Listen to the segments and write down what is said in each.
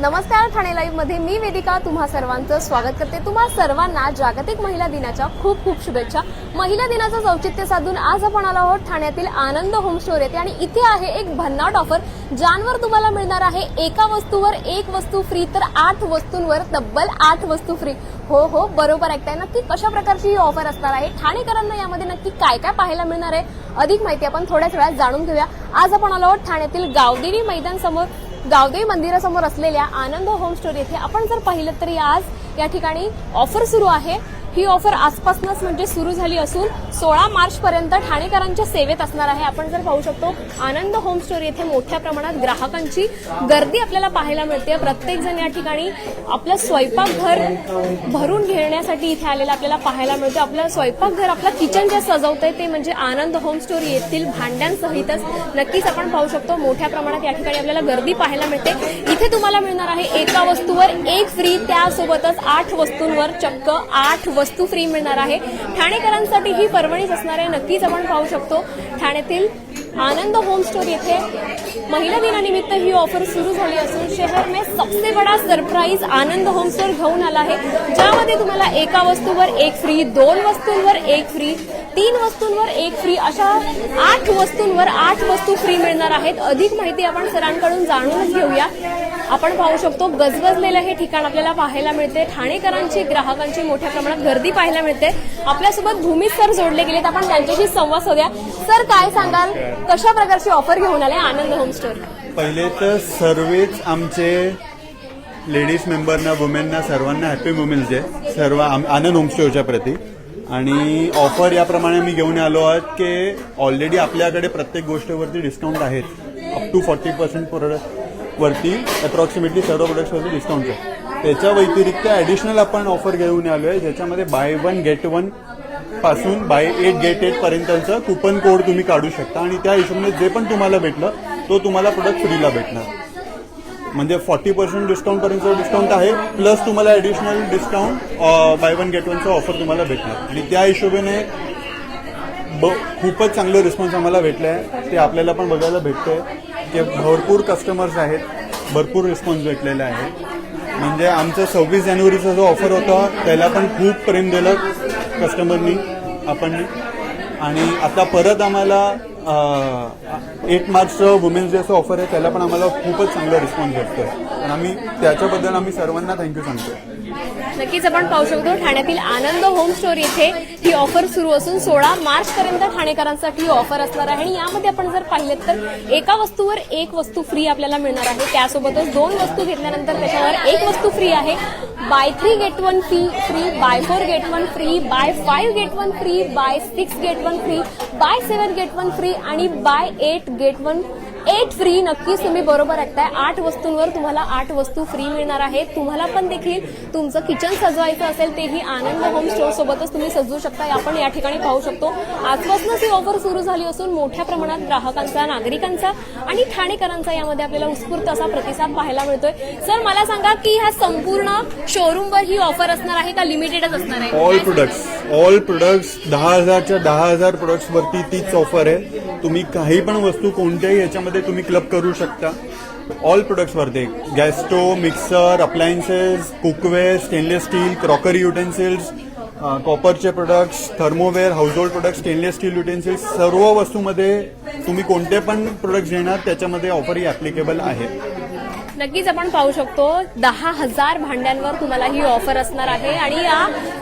नमस्कार ठाणे लाईव्हमध्ये मी वेदिका. तुम्हा सर्वांचं स्वागत करते. तुम्हा सर्वांना जागतिक महिला दिनाच्या खूप खूप शुभेच्छा. महिला दिनाचं औचित्य साधून आज आपण आलो आहोत ठाण्यातील आनंद होम स्टोर येथे. आणि इथे आहे एक भन्नाट ऑफर ज्यांवर तुम्हाला मिळणार आहे एका वस्तूवर एक वस्तू फ्री तर आठ वस्तूंवर तब्बल आठ वस्तू फ्री हो हो बरोबर ऐकताय. नक्की कशा प्रकारची ही ऑफर असणार आहे? ठाणेकरांना यामध्ये नक्की काय काय पाहायला मिळणार आहे? अधिक माहिती आपण थोड्याच वेळात जाणून घेऊया. आज आपण आलो आहोत ठाण्यातील गावदेवी मैदान समोर. गावदेवी मंदिरासमोर असलेल्या आनंद होम स्टोर येथे आपण जर पाहिलं तर आज या ठिकाणी ऑफर सुरू आहे. ही ऑफर आजपासूनच म्हणजे सुरू झाली असून सोळा मार्च पर्यंत ठाणेकरांच्या सेवेत असणार आहे. आपण जर पाहू शकतो आनंद होम स्टोर येथे मोठ्या प्रमाणात ग्राहकांची गर्दी आपल्याला पाहायला मिळते. प्रत्येक जण या ठिकाणी आपलं स्वयंपाकघर भरून घेण्यासाठी इथे आलेलं आपल्याला पाहायला मिळतं. आपलं स्वयंपाकघर आपलं किचन जे सजवतंय ते म्हणजे आनंद होम स्टोर येथील भांड्यांसहितच नक्कीच आपण पाहू शकतो. मोठ्या प्रमाणात या ठिकाणी आपल्याला गर्दी पाहायला मिळते. इथे तुम्हाला मिळणार आहे एका वस्तूवर एक फ्री त्यासोबतच आठ वस्तूंवर चक्क आठ वस्तू फ्री मिळणार आहे. ठाणेकरांसाठी ही पर्वणीच असणार आहे. नक्कीच आपण पाहू शकतो. ठाण्यातील आनंद होम स्टोर येथे महिला दिनानिमित्त ही ऑफर सुरू झाली असून शहर में सबसे बडा सरप्राईज आनंद होम स्टोर घेऊन आला आहे. ज्यामध्ये तुम्हाला एका वस्तूवर एक फ्री दोन वस्तूंवर एक फ्री तीन वस्तूंवर एक फ्री अशा आठ वस्तूंवर आठ वस्तू फ्री मिळणार आहेत. अधिक माहिती आपण सरांकडून जाणूनच घेऊया. आपण पाहू शकतो गजबजलेलं हे ठिकाण आपल्याला पाहायला मिळते. ठाणेकरांची ग्राहकांची मोठ्या प्रमाणात गर्दी पाहायला मिळते. आपल्यासोबत भूमी सर जोडले गेलेत. आपण त्यांच्याशी संवाद साधूया. सर काय सांगाल? कशा प्रकारची ऑफर घेऊन आले आनंद होम स्टोर पहिले तर सर्वच आमचे लेडीज मेंबरना वुमेनना सर्वांना हॅपी वुमेन्स डे सर्व आम- आनंद होमस्टेच्या प्रती. आणि ऑफर याप्रमाणे मी घेऊन आलो आहोत की ऑलरेडी आपल्याकडे प्रत्येक गोष्टीवरती डिस्काउंट आहेत. Up to forty percent product वरती अप्रॉक्सिमेटली सर्व प्रोडक्ट्सवरती डिस्काउंट आहे. त्याच्या व्यतिरिक्त ॲडिशनल आपण ऑफर घेऊन आलो आहे ज्याच्यामध्ये बाय वन गेट वनपासून बाय एट गेट एट पर्यंतचं कुपन कोड तुम्ही काढू शकता आणि त्या हिशोबाने जे पण तुम्हाला भेटलं तो तुम्हाला प्रोडक्ट फ्रीला भेटणार. म्हणजे फॉर्टी पर्सेंट डिस्काउंट पर्यंत डिस्काउंट आहे प्लस तुम्हाला additional discount buy one get वनचं offer तुम्हाला भेटणार. आणि त्या हिशोबाने ब खूपच चांगलं रिस्पॉन्स आम्हाला भेटलं आहे ते आपल्याला पण बघायला भेटतंय. की भरपूर कस्टमर्स आहेत. भरपूर रिस्पॉन्स भेटलेला आहे. म्हणजे आमचं सव्वीस जानेवारीचा जो ऑफर होता त्याला पण खूप प्रेम दिलं कस्टमरनी आपण आणि आता परत आम्हाला एट मार्चचं वुमेन्स डेचं ऑफर आहे त्याला पण आम्हाला खूपच चांगला रिस्पॉन्स भेटतोय. आणि आम्ही त्याच्याबद्दल आम्ही सर्वांना थँक्यू सांगतो नक्कीच आपण पाहू शकतो ठाण्यातील आनंद होम स्टोर इथे ही ऑफर सुरू असून सोळा मार्च पर्यंत ठाणेकरांसाठी ही ऑफर असणार आहे. आणि यामध्ये आपण जर पाहिलं तर एका वस्तूवर एक वस्तू फ्री आपल्याला मिळणार आहे. त्यासोबतच दोन वस्तू घेतल्यानंतर त्याच्यावर एक वस्तू फ्री आहे. Buy three get one fee free buy four get one free buy five get one free buy six get one free buy seven get one free आणि buy eight get one eight free नक्कीच तुम्ही बरोबर ऐकताय. आठ वस्तूंवर तुम्हाला आठ वस्तू फ्री मिळणार आहेत. तुम्हाला पण देखील तुमचं किचन सजवायचं असेल तेही आनंद होम स्टोअर सोबतच तुम्ही सजवू शकता. आपण या ठिकाणी पाहू शकतो. आजपासूनच ही ऑफर सुरू झाली असून मोठ्या प्रमाणात ग्राहकांचा नागरिकांचा आणि ठाणेकरांचा यामध्ये आपल्याला उत्स्फूर्त असा प्रतिसाद पाहायला मिळतोय. सर मला सांगा की ह्या संपूर्ण शोरूमवर ही ऑफर असणार आहे का? लिमिटेडच असणार आहे? ऑल प्रोडक्ट्स ऑल प्रोडक्ट्स दहा हजारच्या दहा हजार प्रोडक्ट्स वरती तीच ऑफर आहे. तुम्ही काही पण वस्तू कोणत्याही याच्यामध्ये तुम्ही क्लब करू शकता. All प्रोडक्ट्सवरती gas stove mixer appliances cookware stainless steel crockery utensils कॉपरचे products thermoware household products stainless steel utensils सर्व वस्तूमध्ये तुम्ही कोणते पण प्रोडक्ट्स घेणार त्याच्यामध्ये ऑफर ही ॲप्लिकेबल आहे. नक्कीच आपण पाहू शकतो दहा हजार भांड्यांवर तुम्हाला ही ऑफर असणार आहे. आणि या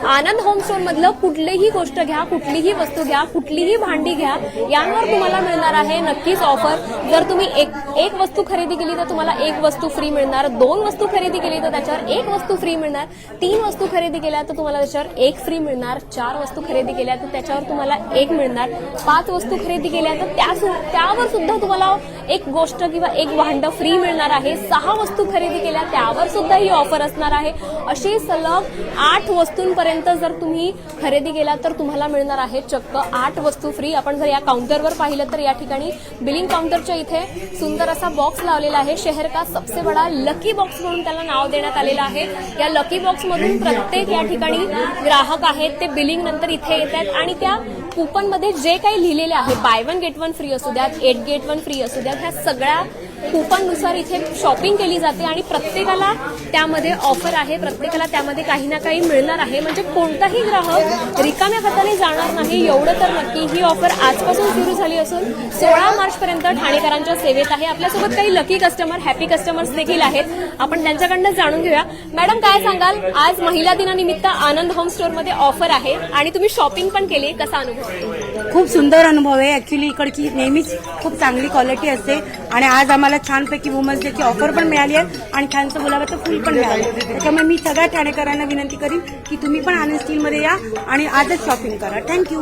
आनंद होम स्टोर मधलं कुठलीही गोष्ट घ्या कुठलीही वस्तू घ्या कुठलीही भांडी घ्या यांवर तुम्हाला मिळणार आहे नक्कीच ऑफर जर तुम्ही एक एक वस्तू खरेदी केली तर तुम्हाला एक वस्तू फ्री मिळणार दोन वस्तू खरेदी केली तर त्याच्यावर एक वस्तू फ्री मिळणार तीन वस्तू खरेदी केल्या तर तुम्हाला त्याच्यावर एक फ्री मिळणार चार वस्तू खरेदी केल्या तर त्याच्यावर तुम्हाला एक मिळणार पाच वस्तू खरेदी केल्या तर त्या त्यावर सुद्धा तुम्हाला एक गोष्ट किंवा एक भांड फ्री मिळणार आहे. सहा वस्तू खरेदी केल्या त्यावर सुद्धा ही ऑफर असणार आहे. अशी सलग आठ वस्तूंपर्यंत जर तुम्ही खरेदी केला तर तुम्हाला मिळणार आहे चक्क आठ वस्तू फ्री आपण जर या काउंटरवर पाहिलं तर या ठिकाणी बिलिंग काउंटरच्या इथे सुंदर असा बॉक्स लावलेला आहे. शहर का सबसे बडा लकी बॉक्स म्हणून त्याला नाव देण्यात आलेलं आहे. या लकी बॉक्स मधून प्रत्येक या ठिकाणी ग्राहक आहेत ते बिलिंग नंतर इथे येतात. आणि त्या कुपनमध्ये जे काही लिहिलेले आहे buy one get one free असू द्यात एट गेट वन फ्री असू द्यात ह्या सगळ्या कुपननुसार इथे शॉपिंग केली जाते आणि प्रत्येकाला त्यामध्ये ऑफर आहे प्रत्येकाला त्यामध्ये काही ना काही मिळणार आहे. म्हणजे कोणताही ग्राहक रिकाम्या हाताने जाणार नाही एवढं तर नक्की ही ऑफर आजपासून सुरू झाली असून सोळा मार्च पर्यंत ठाणेकरांच्या सेवेत आहे. आपल्यासोबत काही लकी कस्टमर हॅपी कस्टमर्स देखील आहेत. आपण त्यांच्याकडनं जाणून घेऊया. मॅडम काय सांगाल? आज महिला दिनानिमित्त आनंद होम स्टोअरमध्ये ऑफर आहे आणि तुम्ही शॉपिंग पण केली कसा अनुभव खूप सुंदर अनुभव आहे. ऍक्च्युली इकडची नेहमीच खूप चांगली क्वालिटी असते. आणि आज आम्हाला मला छानपैकी वुमन्स डेची ऑफर पण मिळाली आहे आणि छानसं गुलाबाचं फुल पण मिळालं त्याच्यामुळे मी सगळ्या ठाणेकरांना विनंती करीन की तुम्ही पण आनंद स्टीलमध्ये या आणि आजच शॉपिंग करा. थँक्यू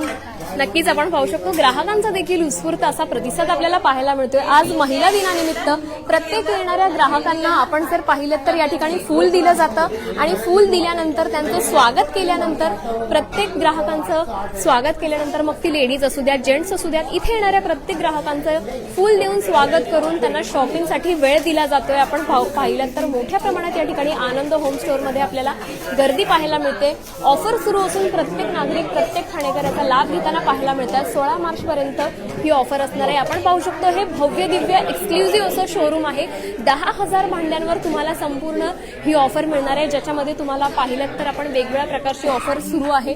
नक्कीच आपण पाहू शकतो ग्राहकांचा देखील उत्स्फूर्त असा प्रतिसाद आपल्याला पाहायला मिळतोय. आज महिला दिनानिमित्त प्रत्येक येणाऱ्या ग्राहकांना आपण जर पाहिलं तर या ठिकाणी फूल दिलं जातं आणि फूल दिल्यानंतर त्यांचं स्वागत केल्यानंतर प्रत्येक ग्राहकांचं स्वागत केल्यानंतर मग ती लेडीज असू द्यात जेंट्स असू द्यात इथे येणाऱ्या प्रत्येक ग्राहकांचं फूल देऊन स्वागत करून त्यांना शॉपिंगसाठी वेळ दिला जातोय. आपण पाहिलं तर मोठ्या प्रमाणात या ठिकाणी आनंद होम स्टोअरमध्ये आपल्याला गर्दी पाहायला मिळते. ऑफर सुरू असून प्रत्येक नागरिक प्रत्येक ठाणेकराचा लाभ घेताना पाहायला मिळतात सोळा मार्च पर्यंत ही ऑफर असणार आहे. आपण पाहू शकतो हे भव्य दिव्य एक्सक्लुझिव्ह असं शोरूम आहे. दहा हजार भांड्यांवर तुम्हाला संपूर्ण ही ऑफर मिळणार आहे. ज्याच्यामध्ये तुम्हाला पाहिलं तर आपण वेगवेगळ्या प्रकारची ऑफर सुरू आहे.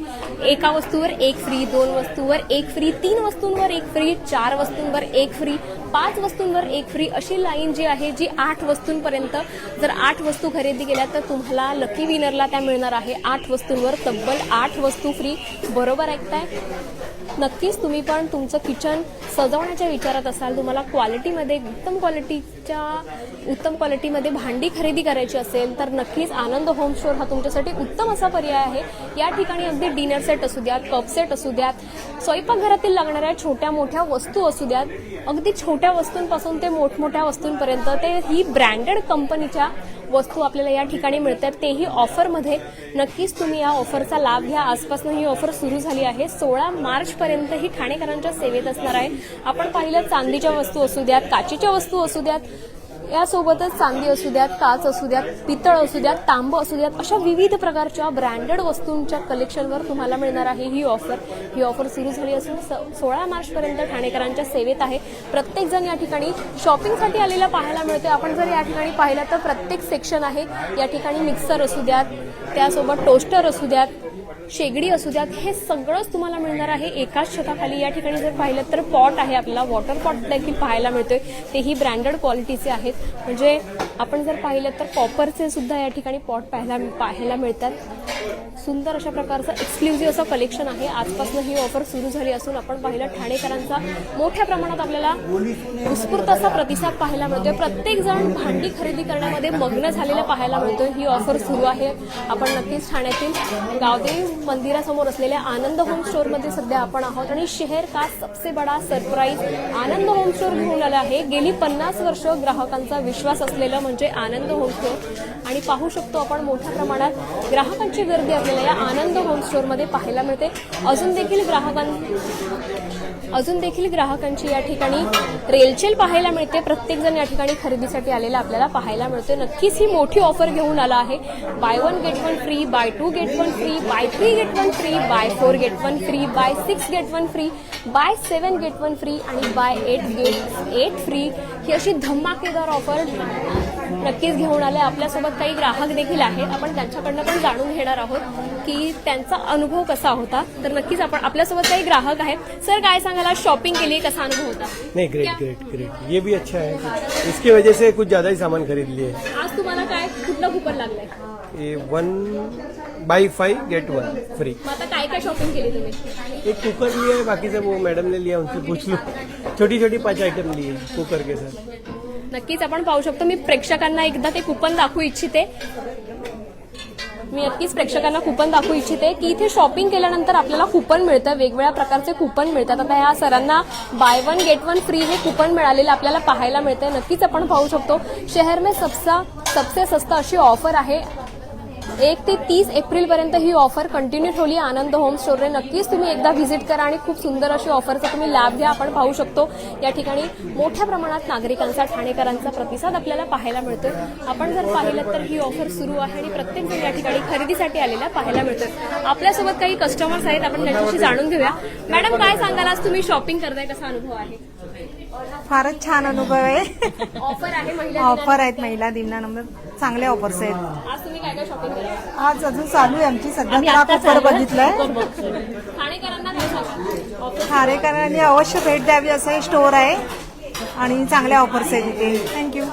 एका वस्तूवर एक फ्री दोन वस्तूवर एक फ्री तीन वस्तूंवर एक फ्री चार वस्तूंवर एक फ्री पाच वस्तूंवर एक फ्री अशी लाईन जी आहे जी आठ वस्तूंपर्यंत जर आठ वस्तू खरेदी केल्या तर तुम्हाला लकी विनरला त्या मिळणार आहे. आठ वस्तूंवर तब्बल आठ वस्तू फ्री बरोबर ऐकताय? नक्कीच तुम्ही पण तुमचं किचन सजवण्याच्या विचारात असाल तुम्हाला क्वालिटीमध्ये एकदम क्वालिटी तुमच्या उत्तम क्वालिटीमध्ये भांडी खरेदी करायची असेल तर नक्कीच आनंद होम स्टोअर हा तुमच्यासाठी उत्तम असा पर्याय आहे. या ठिकाणी अगदी डिनर सेट असू द्यात कप सेट असू द्यात स्वयंपाकघरातील लागणाऱ्या छोट्या मोठ्या वस्तू असू द्यात अगदी छोट्या वस्तूंपासून ते मोठमोठ्या वस्तूंपर्यंत ते ही ब्रँडेड कंपनीच्या वस्तू आपल्याला या ठिकाणी मिळतात. तेही ऑफरमध्ये. नक्कीच तुम्ही या ऑफरचा लाभ घ्या. आजपासून ही ऑफर सुरू झाली आहे. सोळा मार्चपर्यंत ही ठाणेकरांच्या सेवेत असणार आहे. आपण पाहिलं चांदीच्या वस्तू असू द्यात काचेच्या वस्तू असू द्यात यासोबतच चांदी असू द्यात काच असू द्यात पितळ असू द्यात तांब असू द्यात अशा विविध प्रकारच्या ब्रँडेड वस्तूंच्या कलेक्शनवर तुम्हाला मिळणार आहे ही ऑफर. ही ऑफर सुरू झाली असून स- सोळा मार्चपर्यंत ठाणेकरांच्या सेवेत आहे. प्रत्येक जण या ठिकाणी शॉपिंगसाठी आलेला पाहायला मिळतोय. आपण जर या ठिकाणी पाहिलं तर प्रत्येक सेक्शन आहे. या ठिकाणी मिक्सर असू द्यात त्यासोबत टोस्टर असू द्यात शेगडी असू द्यात हे सगळंच तुम्हाला मिळणार आहे एकाच छताखाली. या ठिकाणी जर पाहिलं तर पॉट आहे आपल्याला वॉटर पॉट देखील पाहायला मिळतोय. तेही ब्रँडेड क्वालिटीचे आहेत. म्हणजे आपण जर पाहिलं तर कॉपरचे सुद्धा या ठिकाणी पॉट पाहायला पाहायला मिळतात. सुंदर अशा प्रकारचं एक्सक्लुझिव्ह असं कलेक्शन आहे. आजपासून ही ऑफर सुरू झाली असून आपण पाहिलं ठाणेकरांचा मोठ्या प्रमाणात आपल्याला उत्स्फूर्त असा प्रतिसाद पाहायला मिळतोय. प्रत्येक जण भांडी खरेदी करण्यामध्ये मग्न झालेलं पाहायला मिळतोय. ही ऑफर सुरू आहे. आपण नक्कीच ठाण्यातील गावदेव मंदिरासमोर असलेल्या आनंद होम स्टोअरमध्ये सध्या आपण आहोत. आणि शहर का सबसे बडा सरप्राईज आनंद होम स्टोअर घेऊन आला आहे? गेली पन्नास वर्ष ग्राहकांचा विश्वास असलेलं म्हणजे आनंद होम स्टोअर आणि पाहू शकतो आपण मोठ्या प्रमाणात ग्राहकांची गर्दी आपल्याला या आनंद होम स्टोअरमध्ये पाहायला मिळते. अजून देखील ग्राहकां अजून देखील ग्राहकांची या ठिकाणी रेलचेल पाहायला मिळते. प्रत्येक जण या ठिकाणी खरेदीसाठी आलेला आपल्याला पाहायला मिळते नक्कीच ही मोठी ऑफर घेऊन आला आहे. Buy one get one free buy two get one free buy three get one free buy four get one free buy six get one free buy seven get one free आणि buy eight get eight free ही अशी धमाकेदार offer नक्कीच घेऊन आले. आपल्यासोबत काही ग्राहक देखील आहेत. आपण त्यांच्याकडनं पण जाणून घेणार आहोत की त्यांचा अनुभव कसा होता. तर नक्कीच आपण आपल्यासोबत काही ग्राहक आहेत. सर काय सांगाल? आज शॉपिंग केली कसा अनुभव होता? नहीं ग्रेट ग्रेट ग्रेट ये भी अच्छा है. इसकी वजह से कुछ ज़्यादा ही सामान खरीद लिए. आज तुम्हाला काय कुठलं कुपन लागलंय? ये वन बाई फाइव गेट वन फ्री मग आता काय काय शॉपिंग केली तुम्ही? एक कुकर लिया है बाकी सब वो मैडम ने लिया उनसे पूछ लो. छोटी छोटी पांच आइटम लिए कुकर के साथ. नक्कीच आपण पाहू शकतो. मी प्रेक्षकांना एकदा ते कुपन दाखवू इच्छिते. मी नक्कीच प्रेक्षकांना कुपन दाखवू इच्छिते की इथे शॉपिंग केल्यानंतर आपल्याला कुपन मिळतं. वेगवेगळ्या प्रकारचे कुपन मिळतात. आता ह्या सरांना buy one get one free हे कुपन मिळालेलं आपल्याला पाहायला मिळतंय. नक्कीच आपण पाहू शकतो. शहर में सबसा सबसे सस्ता अशी ऑफर आहे. एक ते तीस एप्रिल पर्यंत ही ऑफर कंटिन्यू ठेवली. आनंद होम स्टोरने नक्कीच तुम्ही एकदा व्हिजिट करा आणि खूप सुंदर अशी ऑफरचा तुम्ही लाभ घ्या. आपण पाहू शकतो. या ठिकाणी मोठ्या प्रमाणात नागरिकांचा ठाणेकरांचा प्रतिसाद आपल्याला पाहायला मिळतोय. आपण जर पाहिलं तर ही ऑफर सुरू आहे आणि प्रत्येक जण या ठिकाणी खरेदीसाठी आलेला पाहायला मिळतोय. आपल्यासोबत काही कस्टमर्स आहेत. आपण त्यांच्याशी जाणून घेऊया. मॅडम काय सांगाल? आज तुम्ही शॉपिंग करताय. कसा अनुभव आहे? फारच छान अनुभव आहे. ऑफर आहे महिला ऑफर आहेत महिला दिनानंतर. चांगले ऑफर्स आहेत. आज तुम्ही काय काय शॉपिंग आज अजून चालू आहे आमची सध्या बघितलंय. ठाणेकरांना काय सांगा. ऑफर खारेकरांनी अवश्य भेट द्यावी असं हे स्टोर आहे. आणि चांगल्या ऑफर्स आहेत इथे. थँक्यू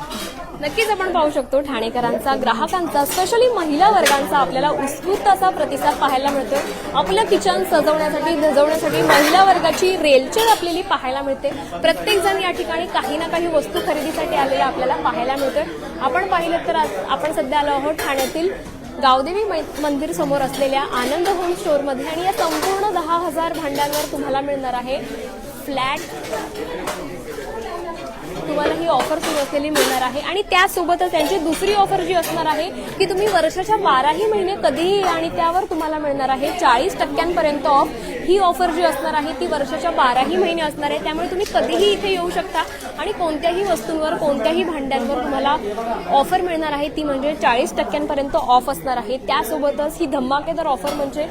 नक्कीच आपण पाहू शकतो ठाणेकरांचा ग्राहकांचा स्पेशली महिला वर्गांचा आपल्याला उत्स्फूर्त असा प्रतिसाद पाहायला मिळतोय. आपलं किचन सजवण्यासाठी धजवण्यासाठी महिला वर्गाची रेलचेल आपल्याला पाहायला मिळते. प्रत्येक जण या ठिकाणी काही ना काही वस्तू खरेदीसाठी आलेला आपल्याला पाहायला मिळतोय. आपण पाहिलं तर आपण सध्या आलो आहोत ठाण्यातील गावदेवी मै- मंदिर समोर असलेल्या आनंद होम स्टोअरमध्ये आणि या संपूर्ण दहा हजार भांड्यांवर तुम्हाला मिळणार आहे फ्लॅट तुम्हाला ही ऑफर सुरू असलेली मिळणार आहे. आणि त्यासोबतच त्यांची दुसरी ऑफर जी असणार आहे की तुम्ही वर्षाच्या बाराही महिने कधीही आणि त्यावर तुम्हाला मिळणार आहे. चाळीस टक्क्यांपर्यंत ऑफ ही ऑफर जी असणार आहे ती वर्षाच्या बाराही महिने असणार आहे. त्यामुळे तुम्ही कधीही इथे येऊ शकता आणि कोणत्याही वस्तूंवर कोणत्याही भांड्यांवर तुम्हाला ऑफर मिळणार आहे. ती म्हणजे चाळीस टक्क्यांपर्यंत ऑफ असणार आहे. त्यासोबतच ही धमाकेदार ऑफर म्हणजे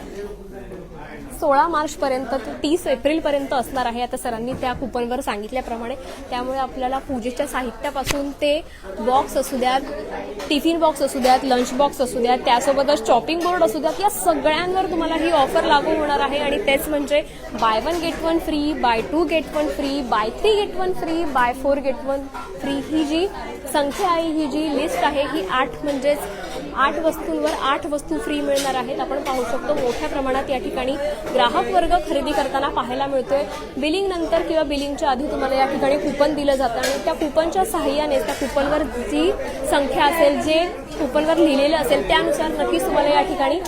सोळा मार्चपर्यंत ते तीस एप्रिलपर्यंत असणार आहे. आता सरांनी त्या कुपनवर सांगितल्याप्रमाणे. त्यामुळे आपल्याला पूजेच्या साहित्यापासून ते बॉक्स असू द्यात टिफिन बॉक्स असू द्यात लंच बॉक्स असू द्यात त्यासोबतच चॉपिंग बोर्ड असू द्यात या सगळ्यांवर तुम्हाला ही ऑफर लागू होणार आहे. आणि तेच म्हणजे buy one get one free buy two get one free buy three get one free buy four get one free ही जी संख्या आहे ही जी लिस्ट आहे ही आठ म्हणजेच आठ वस्तूंवर आठ वस्तू फ्री मिळणार आहेत. आपण पाहू शकतो मोठ्या प्रमाणात या ठिकाणी ग्राहक वर्ग खरेदी करताना पाहायला मिळतोय. बिलिंग नंतर किंवा बिलिंगच्या आधी तुम्हाला या ठिकाणी कुपन दिलं जातं आणि त्या कुपनच्या सहाय्याने त्या कुपनवर जी संख्या असेल जे कुपनवर लिहिलेलं असेल त्यानुसार नक्कीच तुम्हाला या ठिकाणी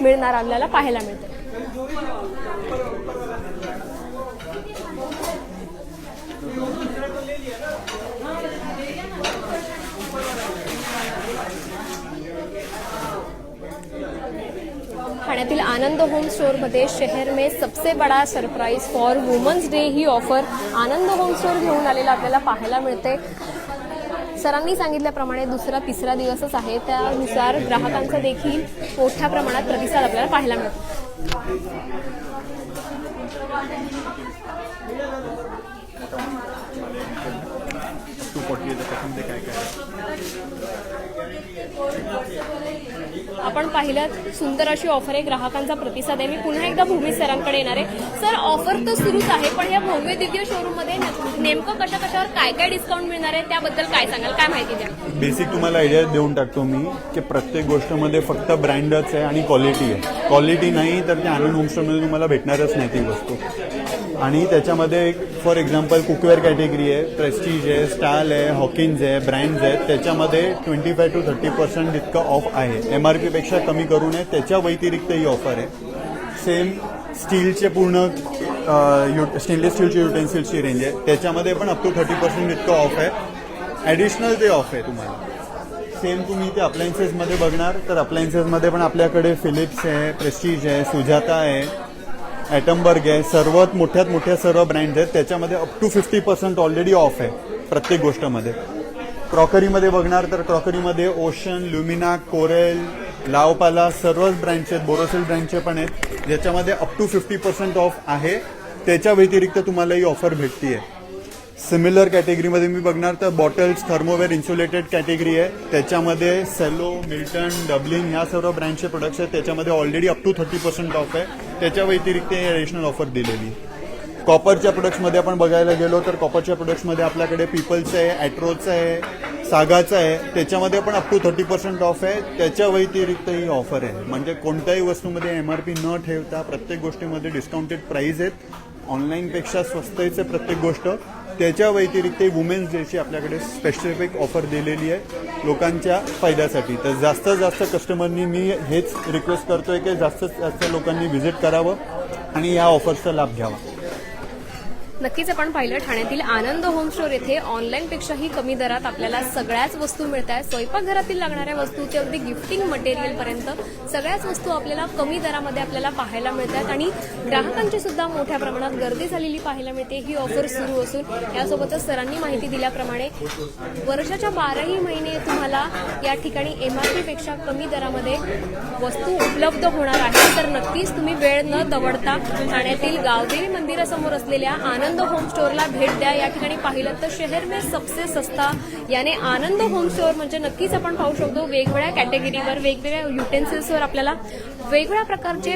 मिळणार आपल्याला पाहायला मिळतं ठाण्यातील आनंद होम स्टोअरमध्ये शहर में सबसे बडा सरप्राईज फॉर वुमन्स डे ही ऑफर आनंद होम स्टोअर घेऊन आलेला आपल्याला पाहायला मिळते. सरांनी सांगितल्याप्रमाणे दुसरा तिसरा दिवसच आहे. त्यानुसार ग्राहकांचा देखील मोठ्या प्रमाणात प्रतिसाद आपल्याला पाहायला मिळतो. आपण पाहिलं सुंदर अशी ऑफर आहे. ग्राहकांचा प्रतिसाद आहे. मी पुन्हा एकदा भूमी सरांकडे येणार आहे. सर ऑफर तर सुरूच आहे पण या भव्य दिव्य शोरूममध्ये नेमकं कशा कशावर काय काय डिस्काउंट मिळणार आहे त्याबद्दल काय सांगाल काय माहिती द्या. बेसिक तुम्हाला आयडिया देऊन टाकतो मी की प्रत्येक गोष्टमध्ये फक्त ब्रँडच आहे आणि क्वालिटी आहे. क्वालिटी नाही तर ते आनंद होमस्टोरमध्ये तुम्हाला भेटणारच नाही ती वस्तू. आणि त्याच्यामध्ये फॉर एक्झाम्पल कुकवेअर कॅटेगरी आहे प्रेस्टीज आहे स्टाल आहे हॉकिन्स आहे ब्रँड्स आहेत त्याच्यामध्ये twenty five to thirty percent इतकं ऑफ आहे एम आर पीपेक्षा कमी करू नये त्याच्या व्यतिरिक्त ही ऑफर आहे सेम स्टीलचे पूर्ण स्टेनलेस स्टीलची युटेन्सिल्सची रेंज आहे. त्याच्यामध्ये पण अप टू थर्टी पर्सेंट इतकं ऑफ आहे. ॲडिशनल ते ऑफ आहे तुम्हाला सेम तुम्ही ते अप्लायन्सेसमध्ये बघणार तर अप्लायन्सेसमध्ये पण आपल्याकडे फिलिप्स आहे प्रेस्टीज आहे सुजाता आहे ॲटमबर्ग आहे. सर्वात मोठ्यात मोठ्या सर्व ब्रँड्स आहेत. त्याच्यामध्ये up to fifty percent already off आहे प्रत्येक गोष्टमध्ये. क्रॉकरीमध्ये बघणार तर क्रॉकरीमध्ये ओशन ल्युमिना कोरेल लावपाला सर्वच ब्रँडचे आहेत. बोरोसिल ब्रँडचे पण आहेत. ज्याच्यामध्ये up to fifty percent off आहे. त्याच्या व्यतिरिक्त तुम्हाला ही ऑफर भेटते आहे सिमिलर कॅटेगरीमध्ये मी बघणार तर बॉटल्स थर्मोवेअर इन्सुलेटेड कॅटेगरी आहे. त्याच्यामध्ये सेलो मिल्टन डब्लिन ह्या सर्व ब्रँडचे प्रोडक्ट्स आहेत. त्याच्यामध्ये already up to thirty percent off आहे. त्याच्या व्यतिरिक्त हे ॲडिशनल ऑफर दिलेली. कॉपरच्या प्रोडक्ट्समध्ये आपण बघायला गेलो तर कॉपरच्या प्रोडक्ट्समध्ये आपल्याकडे पिपल्स आहे ॲट्रोचं आहे सागाचं आहे. त्याच्यामध्ये पण up to thirty percent off आहे. त्याच्या व्यतिरिक्त ही ऑफर आहे. म्हणजे कोणत्याही वस्तूमध्ये एम आर पी न ठेवता प्रत्येक गोष्टीमध्ये डिस्काउंटेड प्राईज आहेत. ऑनलाईनपेक्षा स्वस्त आहे प्रत्येक गोष्ट. त्याच्या व्यतिरिक्त वुमेन्स डेची आपल्याकडे स्पेसिफिक ऑफर दिलेली आहे लोकांच्या फायद्यासाठी. तर जास्तीत जास्त कस्टमरनी मी हेच रिक्वेस्ट करतोय की जास्तीत जास्त लोकांनी व्हिजिट करावं आणि या ऑफर्सचा लाभ घ्यावा. नक्कीच आपण पाहिलं ठाण्यातील आनंद होम स्टोअर येथे ऑनलाईन पेक्षाही कमी दरात आपल्याला सगळ्याच वस्तू मिळत आहेत स्वयंपाकघरातील लागणाऱ्या वस्तू ते अगदी गिफ्टिंग मटेरियल पर्यंत सगळ्याच वस्तू आपल्याला कमी दरामध्ये आपल्याला पाहायला मिळतात आणि ग्राहकांची सुद्धा मोठ्या प्रमाणात गर्दी झालेली पाहायला मिळते. ही ऑफर सुरू असून यासोबतच सरांनी माहिती दिल्याप्रमाणे वर्षाच्या बाराही महिने तुम्हाला या ठिकाणी एम आरपेक्षा कमी दरामध्ये वस्तू उपलब्ध होणार आहे तर नक्कीच तुम्ही वेळ न दवडता ठाण्यातील गावदेवी मंदिरासमोर असलेल्या आनंद आनंद होम स्टोअरला भेट द्या. या ठिकाणी पाहिलं तर शहर मे सबसे सस्ता याने आनंद होम स्टोअर म्हणजे नक्कीच आपण पाहू शकतो वेगवेगळ्या कॅटेगरीवर वेगवेगळ्या युटेन्सिल्सवर आपल्याला वेगवेगळ्या प्रकारचे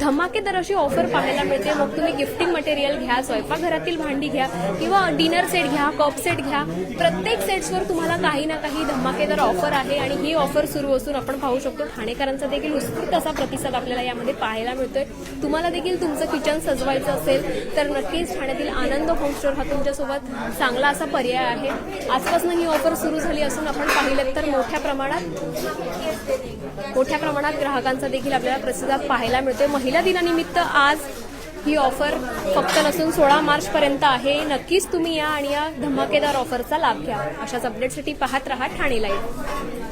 धमाकेदार अशी ऑफर पाहायला मिळते. मग तुम्ही गिफ्टिंग मटेरियल घ्या स्वयंपाकघरातील भांडी घ्या किंवा डिनर सेट घ्या कप सेट घ्या प्रत्येक सेट्सवर तुम्हाला काही ना काही धमाकेदार ऑफर आहे आणि ही ऑफर सुरू असून आपण पाहू शकतो ठाणेकरांचा देखील उत्स्फूर्त असा प्रतिसाद आपल्याला यामध्ये पाहायला मिळतोय. तुम्हाला देखील तुमचं किचन सजवायचं असेल तर नक्कीच ठाण्यातील आनंद होम स्टोअर हा तुमच्यासोबत चांगला असा पर्याय आहे. आजपासून ही ऑफर सुरू झाली असून आपण पाहिलं तर मोठ्या प्रमाणात मोठ्या प्रमाणात ग्राहकांचा देखील आपल्याला प्रतिसाद पाहायला मिळतोय. महिला दिनानिमित्त आज ही ऑफर फक्त नसून सोळा मार्च पर्यंत आहे. नक्कीच तुम्ही या आणि या धमाकेदार ऑफरचा लाभ घ्या. अशाच अपडेटसाठी पाहत राहा ठाणे लाईव्ह